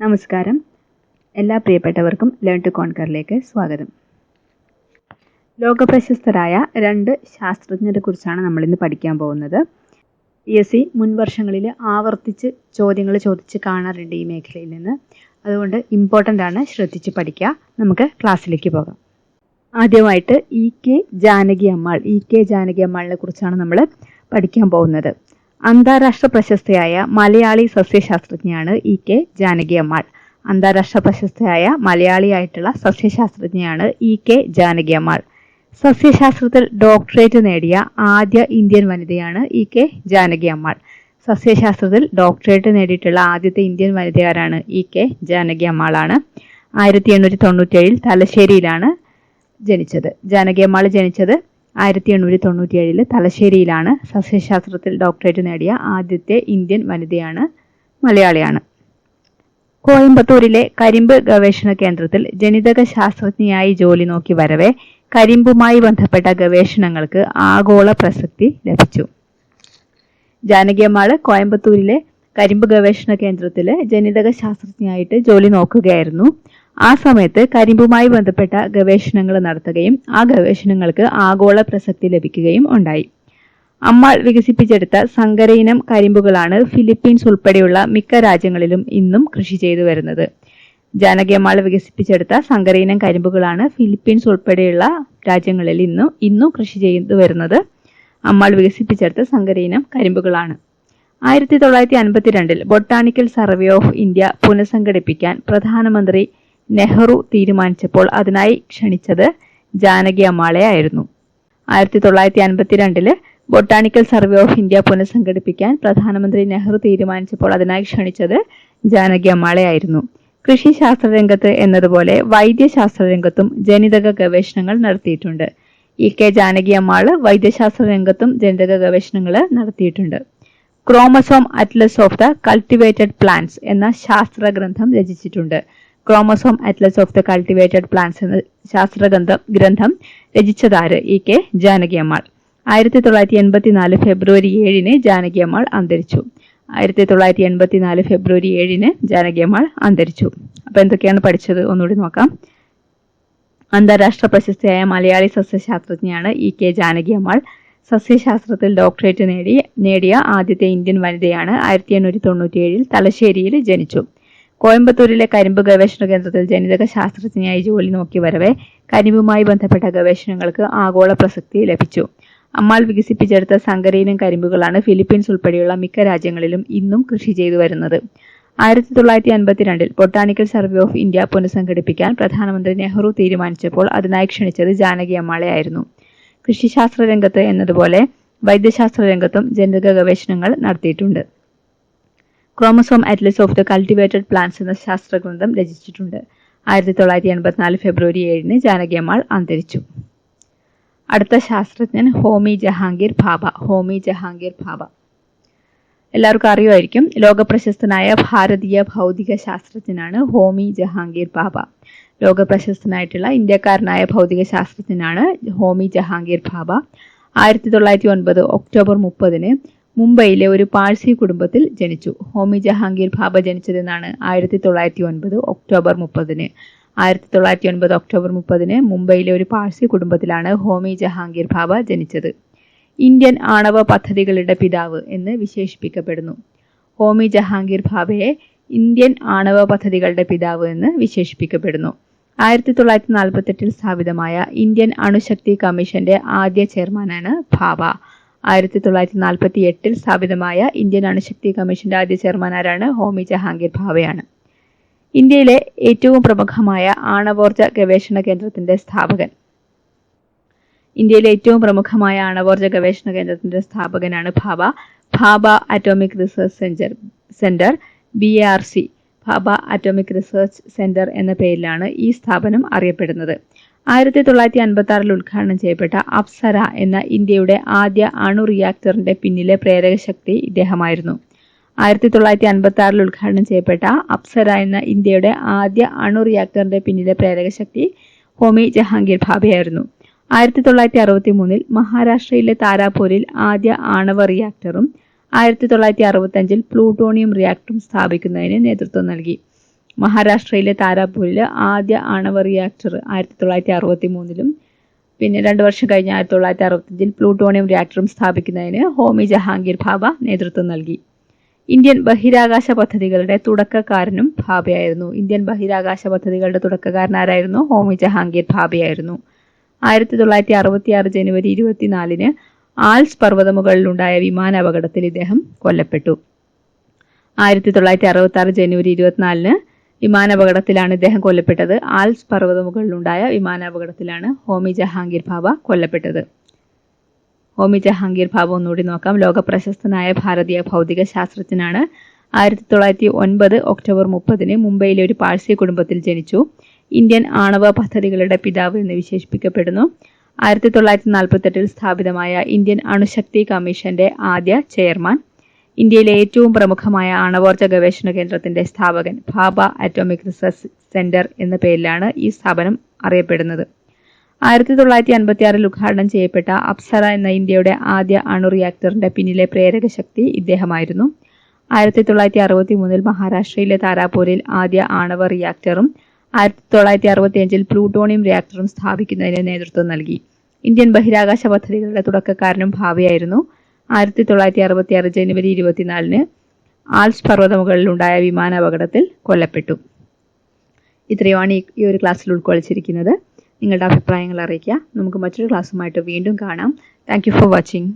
നമസ്കാരം. എല്ലാ പ്രിയപ്പെട്ടവർക്കും ലേൺ ടു കോൺകറിലേക്ക് സ്വാഗതം. ലോകപ്രശസ്തരായ രണ്ട് ശാസ്ത്രജ്ഞരെ കുറിച്ചാണ് നമ്മൾ ഇന്ന് പഠിക്കാൻ പോകുന്നത്. പി എസ് സി മുൻ വർഷങ്ങളിൽ ആവർത്തിച്ച് ചോദ്യങ്ങൾ ചോദിച്ച് കാണാറുണ്ട് ഈ മേഖലയിൽ നിന്ന്. അതുകൊണ്ട് ഇമ്പോർട്ടന്റ് ആണ് ശ്രദ്ധിച്ച് പഠിക്കുക. നമുക്ക് ക്ലാസ്സിലേക്ക് പോകാം. ആദ്യമായിട്ട് E K Janaki Ammal E K Janaki അമ്മാളിനെ കുറിച്ചാണ് നമ്മൾ പഠിക്കാൻ പോകുന്നത്. അന്താരാഷ്ട്ര പ്രശസ്തയായ മലയാളി സസ്യശാസ്ത്രജ്ഞയാണ് ഇ കെ ജാനകി അമ്മാൾ. അന്താരാഷ്ട്ര പ്രശസ്തയായ മലയാളിയായിട്ടുള്ള സസ്യശാസ്ത്രജ്ഞയാണ് ഇ കെ ജാനകി അമ്മാൾ. സസ്യശാസ്ത്രത്തിൽ ഡോക്ടറേറ്റ് നേടിയ ആദ്യ ഇന്ത്യൻ വനിതയാണ് ഇ കെ ജാനകി അമ്മാൾ. സസ്യശാസ്ത്രത്തിൽ ഡോക്ടറേറ്റ് നേടിയിട്ടുള്ള ആദ്യത്തെ ഇന്ത്യൻ വനിതയാരാണ് ഇ കെ ജാനകി അമ്മാളാണ്. ആയിരത്തി എണ്ണൂറ്റി തൊണ്ണൂറ്റേഴിൽ തലശ്ശേരിയിലാണ് ജനിച്ചത്. ജാനകി അമ്മാൾ ജനിച്ചത് ആയിരത്തി എണ്ണൂറ്റി തൊണ്ണൂറ്റിയേഴിൽ തലശ്ശേരിയിലാണ് സസ്യശാസ്ത്രത്തിൽ ഡോക്ടറേറ്റ് നേടിയ ആദ്യത്തെ ഇന്ത്യൻ വനിതയാണ് മലയാളിയാണ്. കോയമ്പത്തൂരിലെ കരിമ്പ് ഗവേഷണ കേന്ദ്രത്തിൽ ജനിതക ശാസ്ത്രജ്ഞയായി ജോലി നോക്കി വരവെ കരിമ്പുമായി ബന്ധപ്പെട്ട ഗവേഷണങ്ങൾക്ക് ആഗോള പ്രസക്തി ലഭിച്ചു. ജാനകിയമ്മാൾ കോയമ്പത്തൂരിലെ കരിമ്പ് ഗവേഷണ കേന്ദ്രത്തിൽ ജനിതക ശാസ്ത്രജ്ഞയായിട്ട് ജോലി നോക്കുകയായിരുന്നു. ആ സമയത്ത് കരിമ്പുമായി ബന്ധപ്പെട്ട ഗവേഷണങ്ങൾ നടത്തുകയും ആ ഗവേഷണങ്ങൾക്ക് ആഗോള പ്രസക്തി ലഭിക്കുകയും ഉണ്ടായി. അമ്മാൾ വികസിപ്പിച്ചെടുത്ത സങ്കരയിനം കരിമ്പുകളാണ് ഫിലിപ്പീൻസ് ഉൾപ്പെടെയുള്ള മിക്ക രാജ്യങ്ങളിലും ഇന്നും കൃഷി ചെയ്തു വരുന്നത്. ജാനകിയമ്മാൾ വികസിപ്പിച്ചെടുത്ത വികസിപ്പിച്ചെടുത്ത സങ്കരയിനം കരിമ്പുകളാണ് ഫിലിപ്പീൻസ് ഉൾപ്പെടെയുള്ള രാജ്യങ്ങളിൽ ഇന്നും ഇന്നും കൃഷി ചെയ്തു വരുന്നത്. അമ്മാൾ വികസിപ്പിച്ചെടുത്ത സങ്കരയിനം കരിമ്പുകളാണ്. ആയിരത്തി തൊള്ളായിരത്തി അൻപത്തിരണ്ടിൽ ബൊട്ടാണിക്കൽ സർവേ ഓഫ് ഇന്ത്യ പുനഃസംഘടിപ്പിക്കാൻ പ്രധാനമന്ത്രി നെഹ്റു തീരുമാനിച്ചപ്പോൾ അതിനായി ക്ഷണിച്ചത് ജാനകി അമ്മാളെ ആയിരുന്നു ആയിരത്തി തൊള്ളായിരത്തി അൻപത്തിരണ്ടിൽ ബൊട്ടാണിക്കൽ സർവേ ഓഫ് ഇന്ത്യ പുനഃസംഘടിപ്പിക്കാൻ പ്രധാനമന്ത്രി നെഹ്റു തീരുമാനിച്ചപ്പോൾ അതിനായി ക്ഷണിച്ചത് ജാനകി അമ്മാളെ ആയിരുന്നു കൃഷി ശാസ്ത്രരംഗത്ത് എന്നതുപോലെ വൈദ്യശാസ്ത്ര രംഗത്തും ജനിതക ഗവേഷണങ്ങൾ നടത്തിയിട്ടുണ്ട്. ഇ കെ ജാനകി അമ്മാൾ വൈദ്യശാസ്ത്ര രംഗത്തും ജനിതക ഗവേഷണങ്ങൾ നടത്തിയിട്ടുണ്ട്. Chromosome atlas of the cultivated plants എന്ന ശാസ്ത്ര ഗ്രന്ഥം രചിച്ചിട്ടുണ്ട്. Chromosome atlas of the cultivated plants എന്ന ശാസ്ത്രഗ്രന്ഥം ഗ്രന്ഥം രചിച്ചതാര് ഇ കെ ജാനകിയമ്മാൾ. ആയിരത്തി തൊള്ളായിരത്തി എൺപത്തിനാല് ഫെബ്രുവരി ഏഴിന് ജാനകിയമ്മാൾ അന്തരിച്ചു. ആയിരത്തി തൊള്ളായിരത്തി എൺപത്തിനാല് ഫെബ്രുവരി ഏഴിന് ജാനകിയമ്മാൾ അന്തരിച്ചു. അപ്പൊ എന്തൊക്കെയാണ് പഠിച്ചത്? ഒന്നുകൂടി നോക്കാം. അന്താരാഷ്ട്ര പ്രശസ്തിയായ മലയാളി സസ്യശാസ്ത്രജ്ഞയാണ് ഇ കെ ജാനകിയമ്മാൾ. സസ്യശാസ്ത്രത്തിൽ ഡോക്ടറേറ്റ് നേടി നേടിയ ആദ്യത്തെ ഇന്ത്യൻ വനിതയാണ്. ആയിരത്തി എണ്ണൂറ്റി തൊണ്ണൂറ്റിയേഴിൽ തലശ്ശേരിയിൽ ജനിച്ചു. കോയമ്പത്തൂരിലെ കരിമ്പ് ഗവേഷണ കേന്ദ്രത്തിൽ ജനിതക ശാസ്ത്രജ്ഞയായി ജോലി നോക്കി വരവെ കരിമ്പുമായി ബന്ധപ്പെട്ട ഗവേഷണങ്ങൾക്ക് ആഗോള പ്രസക്തി ലഭിച്ചു. അമ്മാൾ വികസിപ്പിച്ചെടുത്ത സങ്കരയിനം കരിമ്പുകളാണ് ഫിലിപ്പീൻസ് ഉൾപ്പെടെയുള്ള മിക്ക രാജ്യങ്ങളിലും ഇന്നും കൃഷി ചെയ്തു വരുന്നത്. ആയിരത്തി തൊള്ളായിരത്തി അൻപത്തിരണ്ടിൽ ബൊട്ടാണിക്കൽ സർവേ ഓഫ് ഇന്ത്യ പുനഃസംഘടിപ്പിക്കാൻ പ്രധാനമന്ത്രി നെഹ്റു തീരുമാനിച്ചപ്പോൾ അതിനായി ക്ഷണിച്ചത് ജാനകി അമ്മാളെ ആയിരുന്നു. കൃഷിശാസ്ത്ര രംഗത്ത് എന്നതുപോലെ വൈദ്യശാസ്ത്ര രംഗത്തും ജനിതക ഗവേഷണങ്ങൾ നടത്തിയിട്ടുണ്ട്. Chromosome atlas of the cultivated plants എന്ന ശാസ്ത്രഗ്രന്ഥം രചിച്ചിട്ടുണ്ട്. ആയിരത്തി തൊള്ളായിരത്തി എൺപത്തിനാല് ഫെബ്രുവരി ഏഴിന് ജാനകി അന്തരിച്ചു. അടുത്ത ശാസ്ത്രജ്ഞൻ ഹോമി ജഹാംഗീർ ഭാബ ഹോമി ജഹാംഗീർ ഭാബ എല്ലാവർക്കും അറിയുമായിരിക്കും ലോകപ്രശസ്തനായ ഭാരതീയ ഭൗതിക ശാസ്ത്രജ്ഞനാണ് ഹോമി ജഹാംഗീർ ബാബ ലോകപ്രശസ്തനായിട്ടുള്ള ഇന്ത്യക്കാരനായ ഭൗതിക ശാസ്ത്രജ്ഞനാണ് ഹോമി ജഹാംഗീർ ബാബ ആയിരത്തി തൊള്ളായിരത്തി ഒൻപത് ഒക്ടോബർ മുപ്പതിന് മുംബൈയിലെ ഒരു പാഴ്സി കുടുംബത്തിൽ ജനിച്ചു. ഹോമി ജഹാംഗീർ ബാബ ജനിച്ചതെന്നാണ് ആയിരത്തി തൊള്ളായിരത്തി ഒൻപത് ഒക്ടോബർ മുപ്പതിന്. ആയിരത്തി തൊള്ളായിരത്തി ഒൻപത് ഒക്ടോബർ മുപ്പതിന് മുംബൈയിലെ ഒരു പാഴ്സി കുടുംബത്തിലാണ് ഹോമി ജഹാംഗീർ ഭാബ ജനിച്ചത്. ഇന്ത്യൻ ആണവ പദ്ധതികളുടെ പിതാവ് എന്ന് വിശേഷിപ്പിക്കപ്പെടുന്നു. ഹോമി ജഹാംഗീർ ഭാബയെ ഇന്ത്യൻ ആണവ പദ്ധതികളുടെ പിതാവ് എന്ന് വിശേഷിപ്പിക്കപ്പെടുന്നു. ആയിരത്തി തൊള്ളായിരത്തി നാൽപ്പത്തെട്ടിൽ സ്ഥാപിതമായ ഇന്ത്യൻ അണുശക്തി കമ്മീഷന്റെ ആദ്യ ചെയർമാനാണ് ഭാബ ആയിരത്തി തൊള്ളായിരത്തി നാൽപ്പത്തി എട്ടിൽ സ്ഥാപിതമായ ഇന്ത്യൻ അണുശക്തി കമ്മീഷന്റെ ആദ്യ ചെയർമാൻ ആരാണ്? ഹോമി ജഹാംഗീർ ഭാവയാണ്. ഇന്ത്യയിലെ ഏറ്റവും പ്രമുഖമായ ആണവോർജ ഗവേഷണ കേന്ദ്രത്തിന്റെ സ്ഥാപകൻ. ഇന്ത്യയിലെ ഏറ്റവും പ്രമുഖമായ ആണവോർജ ഗവേഷണ കേന്ദ്രത്തിന്റെ സ്ഥാപകനാണ് Bhabha Bhabha atomic research centre centre B R C Bhabha atomic research centre എന്ന പേരിലാണ് ഈ സ്ഥാപനം അറിയപ്പെടുന്നത്. ആയിരത്തി തൊള്ളായിരത്തി അൻപത്തി ആറിൽ ഉദ്ഘാടനം ചെയ്യപ്പെട്ട അപ്സര എന്ന ഇന്ത്യയുടെ ആദ്യ അണു റിയാക്ടറിന്റെ പിന്നിലെ പ്രേരകശക്തി ഇദ്ദേഹമായിരുന്നു. ആയിരത്തി തൊള്ളായിരത്തി അൻപത്തി ആറിൽ ഉദ്ഘാടനം ചെയ്യപ്പെട്ട അപ്സര എന്ന ഇന്ത്യയുടെ ആദ്യ അണു റിയാക്ടറിന്റെ പിന്നിലെ പ്രേരകശക്തി ഹോമി ജഹാംഗീർ ഭാബയായിരുന്നു ആയിരത്തി തൊള്ളായിരത്തി അറുപത്തി മൂന്നിൽ മഹാരാഷ്ട്രയിലെ താരാപൂരിൽ ആദ്യ ആണവ റിയാക്ടറും ആയിരത്തി തൊള്ളായിരത്തി അറുപത്തഞ്ചിൽ പ്ലൂട്ടോണിയം റിയാക്ടറും സ്ഥാപിക്കുന്നതിന് നേതൃത്വം നൽകി. മഹാരാഷ്ട്രയിലെ താരാപൂരിൽ ആദ്യ ആണവ റിയാക്ടർ ആയിരത്തി തൊള്ളായിരത്തി അറുപത്തി മൂന്നിലും പിന്നെ രണ്ട് വർഷം കഴിഞ്ഞ് ആയിരത്തി തൊള്ളായിരത്തി അറുപത്തഞ്ചിൽ പ്ലൂട്ടോണിയം റിയാക്ടറും സ്ഥാപിക്കുന്നതിന് ഹോമി ജഹാംഗീർ ഭാബ നേതൃത്വം നൽകി. ഇന്ത്യൻ ബഹിരാകാശ പദ്ധതികളുടെ തുടക്കക്കാരനും ഭാബയായിരുന്നു ഇന്ത്യൻ ബഹിരാകാശ പദ്ധതികളുടെ തുടക്കക്കാരനാരായിരുന്നു ഹോമി ജഹാംഗീർ ഭാബയായിരുന്നു ആയിരത്തി തൊള്ളായിരത്തി അറുപത്തി ആറ് ജനുവരി ഇരുപത്തിനാലിന് ആൽസ് പർവതമുകളിലുണ്ടായ വിമാന അപകടത്തിൽ ഇദ്ദേഹം കൊല്ലപ്പെട്ടു. ആയിരത്തി തൊള്ളായിരത്തി അറുപത്തി ആറ് ജനുവരി ഇരുപത്തിനാലിന് വിമാനാപകടത്തിലാണ് ഇദ്ദേഹം കൊല്ലപ്പെട്ടത്. ആൽസ് പർവതമുകളിലുണ്ടായ വിമാനാപകടത്തിലാണ് ഹോമി ജഹാംഗീർ ബാബ കൊല്ലപ്പെട്ടത്. ഹോമി ജഹാംഗീർ ബാബ ഒന്നുകൂടി നോക്കാം. ലോക പ്രശസ്തനായ ഭാരതീയ ഭൗതിക ശാസ്ത്രജ്ഞനാണ് ആയിരത്തി തൊള്ളായിരത്തി ഒൻപത് ഒക്ടോബർ മുപ്പതിന് മുംബൈയിലെ ഒരു പാഴ്സി കുടുംബത്തിൽ ജനിച്ചു. ഇന്ത്യൻ ആണവ പദ്ധതികളുടെ പിതാവ് എന്ന് വിശേഷിപ്പിക്കപ്പെടുന്നു. ആയിരത്തി തൊള്ളായിരത്തി നാൽപ്പത്തെട്ടിൽ സ്ഥാപിതമായ ഇന്ത്യൻ അണുശക്തി കമ്മീഷന്റെ ആദ്യ ചെയർമാൻ. ഇന്ത്യയിലെ ഏറ്റവും പ്രമുഖമായ ആണവോർജ ഗവേഷണ കേന്ദ്രത്തിന്റെ സ്ഥാപകൻ ഭാബ അറ്റോമിക് റിസർച്ച് സെന്റർ എന്ന പേരിലാണ് ഈ സ്ഥാപനം അറിയപ്പെടുന്നത്. ആയിരത്തി തൊള്ളായിരത്തി അൻപത്തി ആറിൽ ഉദ്ഘാടനം ചെയ്യപ്പെട്ട അപ്സര എന്ന ഇന്ത്യയുടെ ആദ്യ അണു റിയാക്ടറിന്റെ പിന്നിലെ പ്രേരക ശക്തി ഇദ്ദേഹമായിരുന്നു. ആയിരത്തി തൊള്ളായിരത്തി അറുപത്തി മൂന്നിൽ മഹാരാഷ്ട്രയിലെ താരാപൂരിൽ ആദ്യ ആണവ റിയാക്ടറും ആയിരത്തി തൊള്ളായിരത്തി അറുപത്തി അഞ്ചിൽ പ്ലൂട്ടോണിയം റിയാക്ടറും സ്ഥാപിക്കുന്നതിന് നേതൃത്വം നൽകി. ഇന്ത്യൻ ബഹിരാകാശ പദ്ധതികളുടെ തുടക്കക്കാരനും ഭാവിയായിരുന്നു. ആയിരത്തി തൊള്ളായിരത്തി അറുപത്തി ആറ് ജനുവരി ഇരുപത്തിനാലിന് ആൽസ് പർവതമുകളിലുണ്ടായ വിമാനാപകടത്തിൽ കൊല്ലപ്പെട്ടു. ഇത്രയുമാണ് ഈ ഒരു ക്ലാസ്സിൽ ഉൾക്കൊള്ളിച്ചിരിക്കുന്നത്. നിങ്ങളുടെ അഭിപ്രായങ്ങൾ അറിയിക്കുക. നമുക്ക് മറ്റൊരു ക്ലാസ്സുമായിട്ട് വീണ്ടും കാണാം. Thank for watching